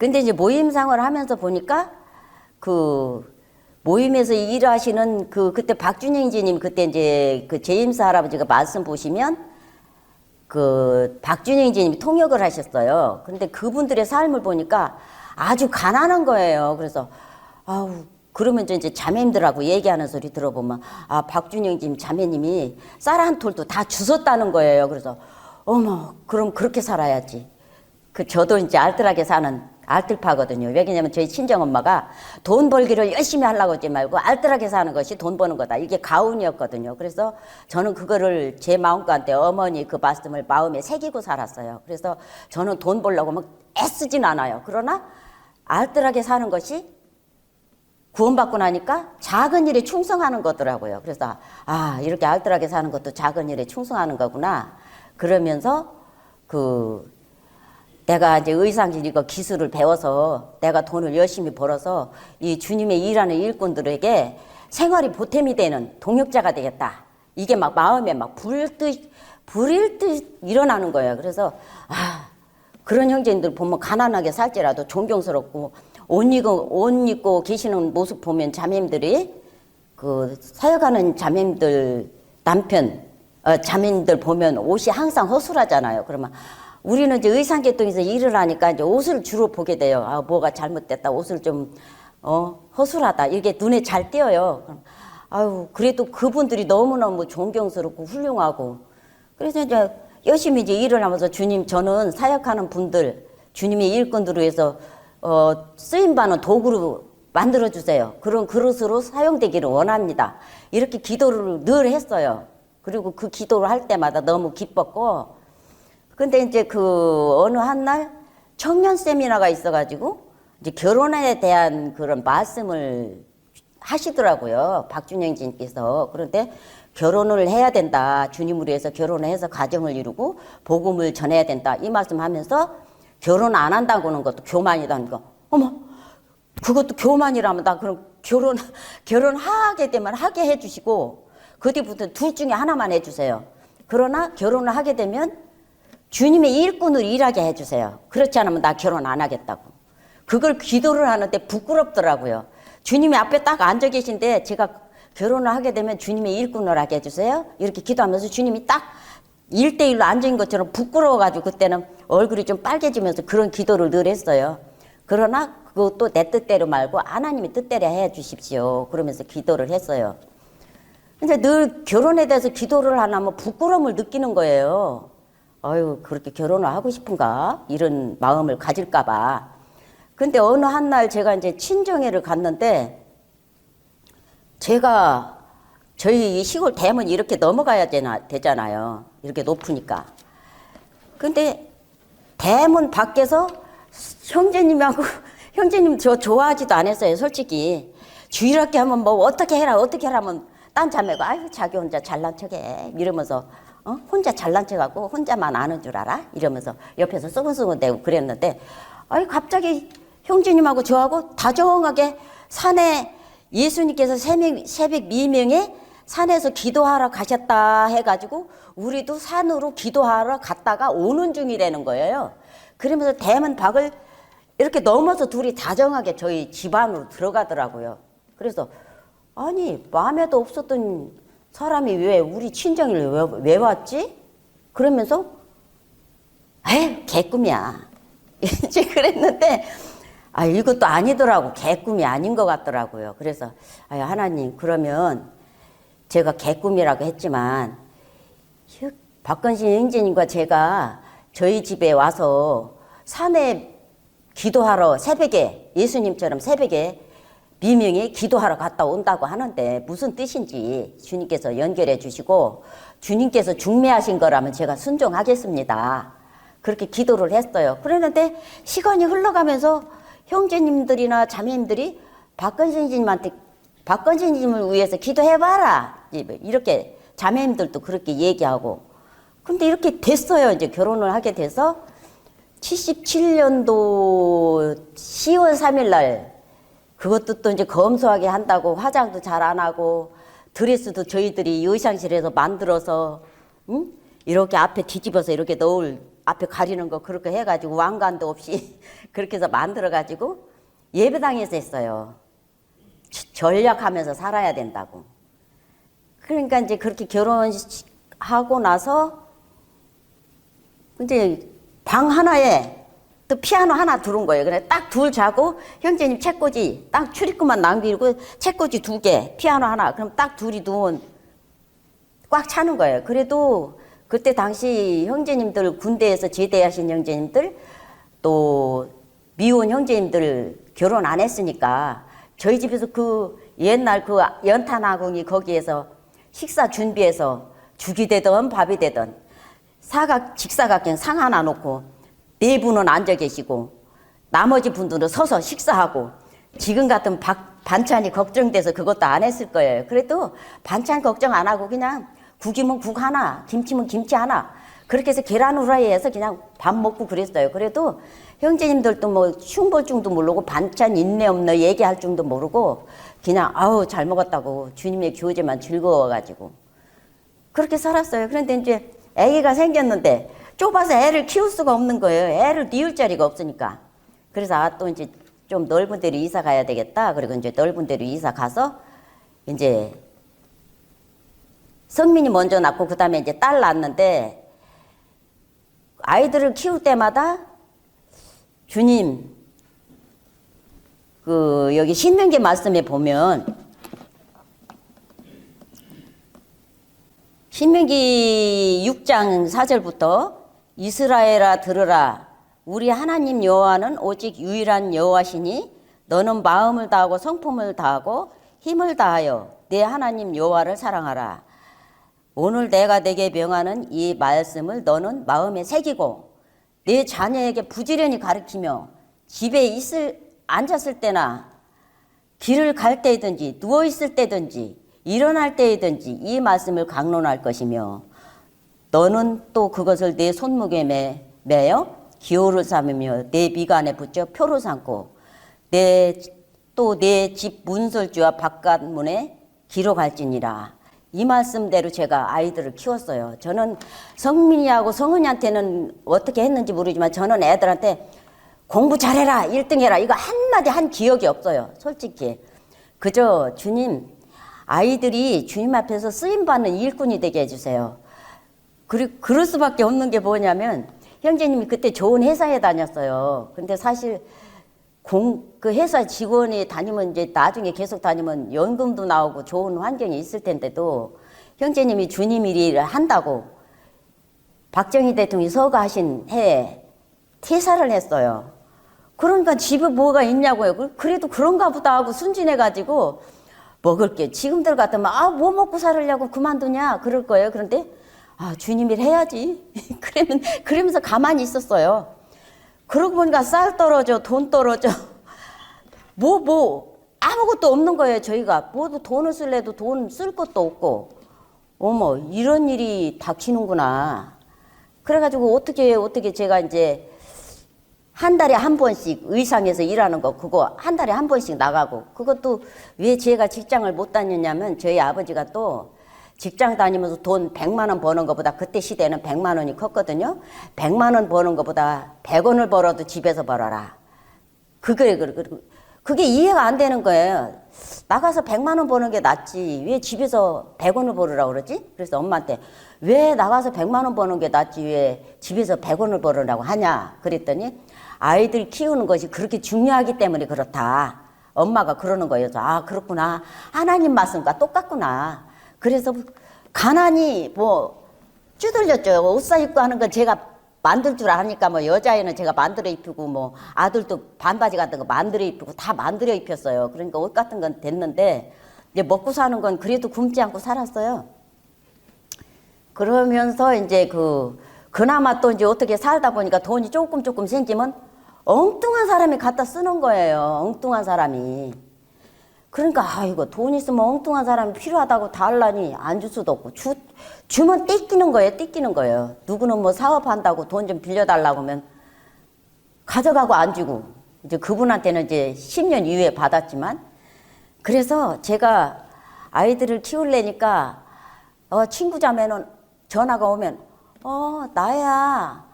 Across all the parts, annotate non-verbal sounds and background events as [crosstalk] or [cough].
근데 이제 모임상을 하면서 보니까 그 모임에서 일하시는 그 그때 박준영 지님 그때 이제 그 제임스 할아버지가 말씀 보시면 그 박준영 지님이 통역을 하셨어요. 근데 그분들의 삶을 보니까 아주 가난한 거예요. 그래서 아우 그러면 이제- 자매님들하고 얘기하는 소리 들어보면 아 박준영님 자매님이 쌀 한 톨도 다 주웠다는 거예요. 그래서 어머 그럼 그렇게 살아야지. 그 저도 이제 알뜰하게 사는 알뜰파거든요. 왜냐면 저희 친정 엄마가 돈 벌기를 열심히 하려고 하지 말고 알뜰하게 사는 것이 돈 버는 거다. 이게 가훈이었거든요. 그래서 저는 그거를 제 마음가운데 어머니 그 말씀을 마음에 새기고 살았어요. 그래서 저는 돈 벌려고 막 애쓰진 않아요. 그러나 알뜰하게 사는 것이 구원받고 나니까 작은 일에 충성하는 거더라고요. 그래서 아 이렇게 알뜰하게 사는 것도 작은 일에 충성하는 거구나. 그러면서 그 내가 이제 의상실 이거 기술을 배워서 내가 돈을 열심히 벌어서 이 주님의 일하는 일꾼들에게 생활이 보탬이 되는 동역자가 되겠다. 이게 막 마음에 막 불듯 불일 듯 일어나는 거예요. 그래서 아 그런 형제님들 보면 가난하게 살지라도 존경스럽고 옷 입고 옷 입고 계시는 모습 보면 자매님들이 그 사역하는 자매님들 남편 어, 자매님들 보면 옷이 항상 허술하잖아요. 그러면 우리는 이제 의상계통에서 일을 하니까 이제 옷을 주로 보게 돼요. 아 뭐가 잘못됐다. 옷을 좀 어, 허술하다. 이게 눈에 잘 띄어요. 아유 그래도 그분들이 너무너무 존경스럽고 훌륭하고 그래서 이제 열심히 이제 일을 하면서 주님 저는 사역하는 분들 주님의 일꾼들을 위해서 어, 쓰임 받는 도구로 만들어 주세요. 그런 그릇으로 사용되기를 원합니다. 이렇게 기도를 늘 했어요. 그리고 그 기도를 할 때마다 너무 기뻤고 근데 이제 그 어느 한 날 청년 세미나가 있어가지고 이제 결혼에 대한 그런 말씀을 하시더라고요. 박준영 지님께서. 그런데 결혼을 해야 된다. 주님을 위해서 결혼을 해서 가정을 이루고 복음을 전해야 된다. 이 말씀 하면서 결혼 안 한다고는 것도 교만이다는 거. 어머, 그것도 교만이라면 나 그럼 결혼, [laughs] 결혼하게 되면 하게 해주시고 그 뒤부터 둘 중에 하나만 해주세요. 그러나 결혼을 하게 되면 주님의 일꾼을 일하게 해주세요. 그렇지 않으면 나 결혼 안 하겠다고. 그걸 기도를 하는데 부끄럽더라고요. 주님이 앞에 딱 앉아 계신데 제가 결혼을 하게 되면 주님의 일꾼을 하게 해주세요. 이렇게 기도하면서 주님이 딱 1대1로 앉은 것처럼 부끄러워가지고 그때는 얼굴이 좀 빨개지면서 그런 기도를 늘 했어요. 그러나 그것도 내 뜻대로 말고 하나님의 뜻대로 해 주십시오. 그러면서 기도를 했어요. 근데 늘 결혼에 대해서 기도를 안 하면 부끄러움을 느끼는 거예요. 아유, 그렇게 결혼을 하고 싶은가? 이런 마음을 가질까봐. 근데 어느 한 날 제가 이제 친정회를 갔는데 제가 저희 이 시골 대문 이렇게 넘어가야 되나, 되잖아요. 이렇게 높으니까. 근데 대문 밖에서 형제님하고 [laughs] 형제님 저 좋아하지도 않았어요, 솔직히. 주일학교 하면 뭐 어떻게 해라, 어떻게 해라 하면 딴 자매가 아유 자기 혼자 잘난 척해 이러면서 어? 혼자 잘난 척하고 혼자만 아는 줄 알아 이러면서 옆에서 쓰근쓰근대고 그랬는데 아이 갑자기 형제님하고 저하고 다정하게 산에 예수님께서 새벽, 새벽 미명에 산에서 기도하러 가셨다 해가지고 우리도 산으로 기도하러 갔다가 오는 중이라는 거예요. 그러면서 대문 밖을 이렇게 넘어서 둘이 다정하게 저희 집 안으로 들어가더라고요. 그래서 아니 마음에도 없었던 사람이 왜 우리 친정을 왜, 왜 왔지? 그러면서 에이 개꿈이야 [laughs] 이제 그랬는데 아 이것도 아니더라고 개꿈이 아닌 것 같더라고요. 그래서 아 하나님 그러면 제가 개꿈이라고 했지만 휴, 박건신 형제님과 제가 저희 집에 와서 산에 기도하러 새벽에 예수님처럼 새벽에 미명에 기도하러 갔다 온다고 하는데 무슨 뜻인지 주님께서 연결해 주시고 주님께서 중매하신 거라면 제가 순종하겠습니다. 그렇게 기도를 했어요. 그랬는데 시간이 흘러가면서 형제님들이나 자매님들이 박건신님한테 박건신님을 위해서 기도해봐라 이렇게 자매님들도 그렇게 얘기하고 근데 이렇게 됐어요. 이제 결혼을 하게 돼서 77년도 10월 3일 날 그것도 또 이제 검소하게 한다고 화장도 잘 안 하고 드레스도 저희들이 의상실에서 만들어서 응? 이렇게 앞에 뒤집어서 이렇게 넣을 앞에 가리는 거 그렇게 해가지고 왕관도 없이 [laughs] 그렇게 해서 만들어가지고 예배당에서 했어요. 지- 전략하면서 살아야 된다고. 그러니까 이제 그렇게 결혼하고 나서 이제 방 하나에 또 피아노 하나 두른 거예요. 그래 딱 둘 자고 형제님 책꽂이 딱 출입구만 남기고 책꽂이 두 개, 피아노 하나. 그럼 딱 둘이 누운 꽉 차는 거예요. 그래도 그때 당시 형제님들 군대에서 제대하신 형제님들 또 미혼 형제님들 결혼 안 했으니까 저희 집에서 그 옛날 그 연탄아궁이 거기에서 식사 준비해서 죽이 되든 밥이 되든 사각 직사각형 상 하나 놓고 네 분은 앉아 계시고 나머지 분들은 서서 식사하고 지금 같은 박- 반찬이 걱정돼서 그것도 안 했을 거예요. 그래도 반찬 걱정 안 하고 그냥 국이면 국 하나, 김치면 김치 하나 그렇게 해서 계란 후라이 해서 그냥 밥 먹고 그랬어요. 그래도 형제님들도 뭐 흉볼 줄도 모르고 반찬 있네 없네 얘기할 줄도 모르고 그냥 아우 잘 먹었다고 주님의 교제만 즐거워가지고 그렇게 살았어요. 그런데 이제 아기가 생겼는데 좁아서 애를 키울 수가 없는 거예요. 애를 뉘울 자리가 없으니까. 그래서 아, 또 이제 좀 넓은 데로 이사 가야 되겠다. 그리고 이제 넓은 데로 이사 가서 이제 성민이 먼저 낳고 그다음에 이제 딸 낳았는데 아이들을 키울 때마다 주님 그 여기 신명기 말씀에 보면 신명기 6장 4절부터 이스라엘아 들으라. 우리 하나님 여호와는 오직 유일한 여호와시니 너는 마음을 다하고 성품을 다하고 힘을 다하여 내 하나님 여호와를 사랑하라. 오늘 내가 내게 명하는 이 말씀을 너는 마음에 새기고 내 자녀에게 부지런히 가르치며 집에 있을 앉았을 때나 길을 갈 때든지 누워 있을 때든지 일어날 때든지 이 말씀을 강론할 것이며 너는 또 그것을 내 손목에 매, 매어 기호를 삼으며 내 미간에 붙여 표를 삼고 내 또 내 집 문설주와 바깥 문에 기록할지니라 이 말씀대로 제가 아이들을 키웠어요. 저는 성민이하고 성은이한테는 어떻게 했는지 모르지만 저는 애들한테 공부 잘해라, 1등 해라. 이거 한마디 한 기억이 없어요. 솔직히. 그저 주님, 아이들이 주님 앞에서 쓰임받는 일꾼이 되게 해주세요. 그리, 그럴 수밖에 없는 게 뭐냐면, 형제님이 그때 좋은 회사에 다녔어요. 근데 사실, 공, 그 회사 직원이 다니면 이제 나중에 계속 다니면 연금도 나오고 좋은 환경이 있을 텐데도, 형제님이 주님 일을 한다고 박정희 대통령이 서거하신 해에 퇴사를 했어요. 그러니까 집에 뭐가 있냐고요. 그- 그래도 그런가 보다 하고 순진해가지고 먹을 게 지금들 같으면 아 뭐 먹고 살으려고 그만두냐 그럴 거예요. 그런데 아 주님 일 해야지. [laughs] 그러면 그러면서 가만히 있었어요. 그러고 보니까 쌀 떨어져 돈 떨어져 [laughs] 뭐 뭐 아무것도 없는 거예요. 저희가 뭐도 돈을 쓸래도 돈 쓸 것도 없고 어머 이런 일이 닥치는구나. 그래가지고 어떻게 어떻게 제가 이제 한 달에 한 번씩 의상에서 일하는 거 그거 한 달에 한 번씩 나가고 그것도 왜 제가 직장을 못 다녔냐면 저희 아버지가 또 직장 다니면서 돈 100만 원 버는 것보다 그때 시대는 100만 원이 컸거든요. 100만 원 버는 것보다 100원을 벌어도 집에서 벌어라. 그게 그게 이해가 안 되는 거예요. 나가서 100만 원 버는 게 낫지. 왜 집에서 100원을 벌으라 그러지? 그래서 엄마한테 왜 나가서 100만 원 버는 게 낫지? 왜 집에서 100원을 벌으라고 하냐? 그랬더니 아이들 키우는 것이 그렇게 중요하기 때문에 그렇다. 엄마가 그러는 거예요. 아, 그렇구나. 하나님 말씀과 똑같구나. 그래서 가난이 뭐 쭈들렸죠. 옷사 입고 하는 건 제가 만들 줄 아니까 뭐 여자애는 제가 만들어 입히고 뭐 아들도 반바지 같은 거 만들어 입히고 다 만들어 입혔어요. 그러니까 옷 같은 건 됐는데 이제 먹고 사는 건 그래도 굶지 않고 살았어요. 그러면서 이제 그 그나마 또 이제 어떻게 살다 보니까 돈이 조금 조금 생기면 엉뚱한 사람이 갖다 쓰는 거예요. 엉뚱한 사람이. 그러니까 아이고 돈 있으면 엉뚱한 사람이 필요하다고 달라니 안 줄 수도 없고 주, 주면 띠끼는 거예요 띠끼는 거예요 누구는 뭐 사업한다고 돈 좀 빌려달라고 하면 가져가고 안 주고 이제 그분한테는 이제 10년 이후에 받았지만 그래서 제가 아이들을 키우려니까 어, 친구 자매는 전화가 오면 어 나야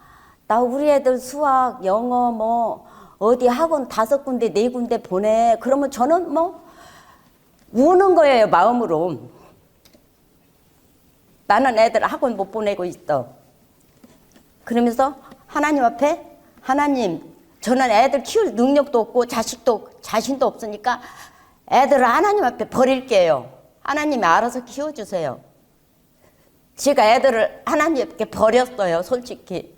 나 우리 애들 수학, 영어 뭐 어디 학원 다섯 군데 네 군데 보내. 그러면 저는 뭐 우는 거예요 마음으로. 나는 애들 학원 못 보내고 있어. 그러면서 하나님 앞에 하나님 저는 애들 키울 능력도 없고 자식도 자신도 없으니까 애들을 하나님 앞에 버릴게요. 하나님이 알아서 키워주세요. 제가 애들을 하나님께 버렸어요, 솔직히.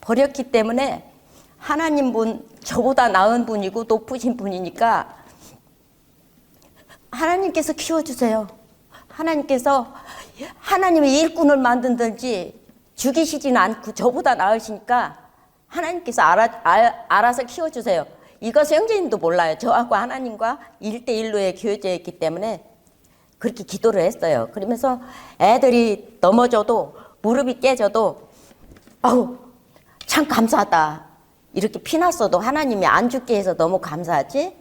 버렸기 때문에 하나님 분, 저보다 나은 분이고 높으신 분이니까 하나님께서 키워주세요. 하나님께서 하나님의 일꾼을 만든든지 죽이시지는 않고 저보다 나으시니까 하나님께서 알아, 알, 알아서 키워주세요. 이것을 형제님도 몰라요. 저하고 하나님과 일대일로의 교제였기 때문에 그렇게 기도를 했어요. 그러면서 애들이 넘어져도 무릎이 깨져도 아우 참 감사하다. 이렇게 피났어도 하나님이 안 죽게 해서 너무 감사하지?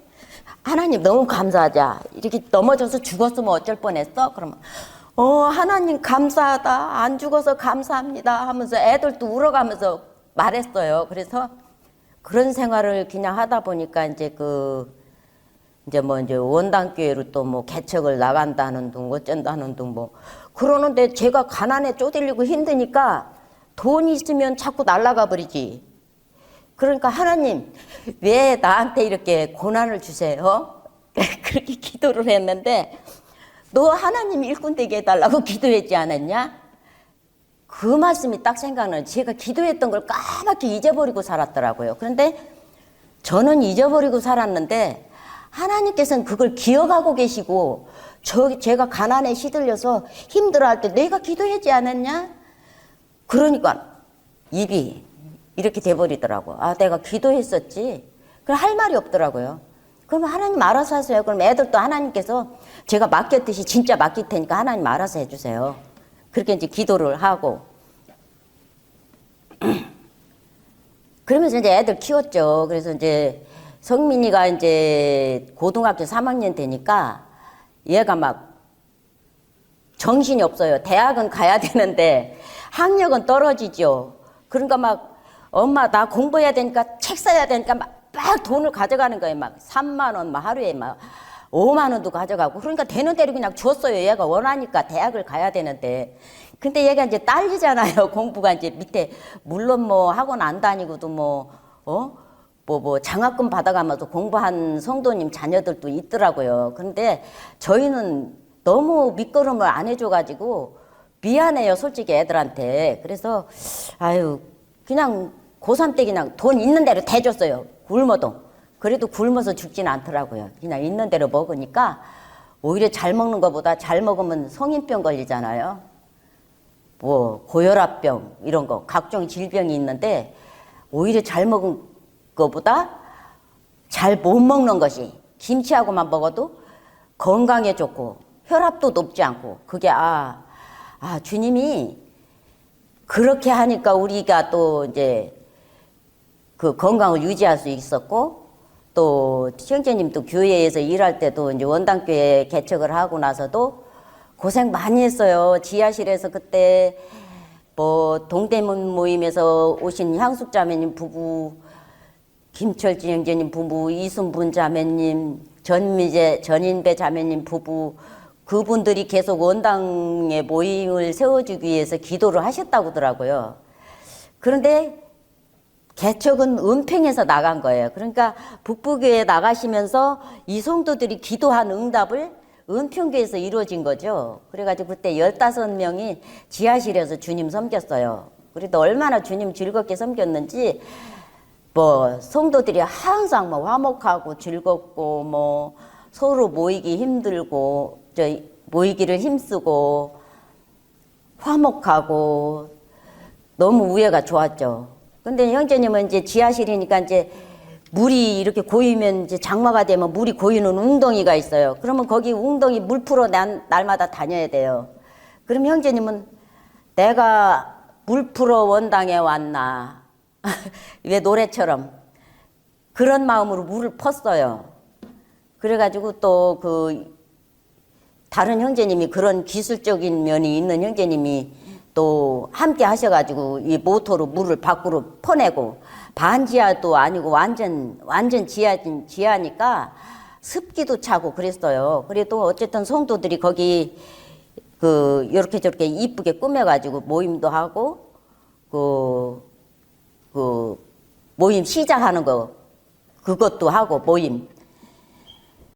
하나님 너무 감사하자. 이렇게 넘어져서 죽었으면 어쩔 뻔했어? 그러면 어 하나님 감사하다. 안 죽어서 감사합니다. 하면서 애들도 울어가면서 말했어요. 그래서 그런 생활을 그냥 하다 보니까 이제 그 이제 뭐 이제 원당 교회로 또 뭐 개척을 나간다는 둥 어쩐다는 둥 뭐 그러는데 제가 가난에 쪼들리고 힘드니까 돈 있으면 자꾸 날라가 버리지. 그러니까 하나님 왜 나한테 이렇게 고난을 주세요? [laughs] 그렇게 기도를 했는데 너 하나님 일꾼 되게 해달라고 [laughs] 기도했지 않았냐? 그 말씀이 딱 생각나요. 제가 기도했던 걸 까맣게 잊어버리고 살았더라고요. 그런데 저는 잊어버리고 살았는데 하나님께서는 그걸 기억하고 계시고 저 제가 가난에 시들려서 힘들어할 때 내가 기도했지 않았냐? 그러니까 입이 이렇게 돼버리더라고. 아, 내가 기도했었지. 그럼 할 말이 없더라고요. 그럼 하나님 알아서 하세요. 그럼 애들도 하나님께서 제가 맡겼듯이 진짜 맡길 테니까 하나님 알아서 해주세요. 그렇게 이제 기도를 하고. [clears throat] 그러면서 이제 애들 키웠죠. 그래서 이제 성민이가 이제 고등학교 3학년 되니까 얘가 막 정신이 없어요. 대학은 가야 되는데 학력은 떨어지죠. 그러니까 막 엄마 나 공부해야 되니까 책 사야 되니까 막, 막 돈을 가져가는 거예요. 막 3만 원, 막 하루에 막 5만 원도 가져가고 그러니까 되는 대로 그냥 줬어요. 얘가 원하니까 대학을 가야 되는데. 근데 얘가 이제 딸리잖아요. [laughs] 공부가 이제 밑에 물론 뭐 학원 안 다니고도 뭐 어? 뭐, 뭐, 장학금 받아가면서 공부한 성도님 자녀들도 있더라고요. 그런데 저희는 너무 밑거름을 안 해줘가지고 미안해요, 솔직히 애들한테. 그래서, 아유, 그냥 고3 때 그냥 돈 있는 대로 대줬어요. 굶어도. 그래도 굶어서 죽진 않더라고요. 그냥 있는 대로 먹으니까 오히려 잘 먹는 것보다 잘 먹으면 성인병 걸리잖아요. 뭐, 고혈압병, 이런 거, 각종 질병이 있는데 오히려 잘 먹은 것보다 잘 못 먹는 것이 김치하고만 먹어도 건강에 좋고 혈압도 높지 않고 그게 아, 아 주님이 그렇게 하니까 우리가 또 이제 그 건강을 유지할 수 있었고 또 형제님도 교회에서 일할 때도 이제 원당교회 개척을 하고 나서도 고생 많이 했어요. 지하실에서 그때 뭐 동대문 모임에서 오신 향숙 자매님 부부 김철진 형제님 부부, 이순분 자매님, 전미재, 전인배 자매님 부부, 그분들이 계속 원당의 모임을 세워주기 위해서 기도를 하셨다고 하더라고요. 그런데 개척은 은평에서 나간 거예요. 그러니까 북부교에 나가시면서 이 성도들이 기도한 응답을 은평교에서 이루어진 거죠. 그래가지고 그때 15명이 지하실에서 주님 섬겼어요. 그래도 얼마나 주님 즐겁게 섬겼는지 뭐 성도들이 항상 뭐 화목하고 즐겁고 뭐 서로 모이기 힘들고 저 모이기를 힘쓰고 화목하고 너무 우애가 좋았죠. 근데 형제님은 이제 지하실이니까 이제 물이 이렇게 고이면 이제 장마가 되면 물이 고이는 웅덩이가 있어요. 그러면 거기 웅덩이 물 풀어 난, 날마다 다녀야 돼요. 그럼 형제님은 내가 물 풀어 원당에 왔나 [laughs] 왜 노래처럼 그런 마음으로 물을 펐어요. 그래가지고 또 그 다른 형제님이 그런 기술적인 면이 있는 형제님이 또 함께 하셔가지고 이 모터로 물을 밖으로 퍼내고 반지하도 아니고 완전 완전 지하 지하니까 습기도 차고 그랬어요. 그래도 어쨌든 성도들이 거기 그 이렇게 저렇게 이쁘게 꾸며가지고 모임도 하고 그, 그 모임 시작하는 거 그것도 하고 모임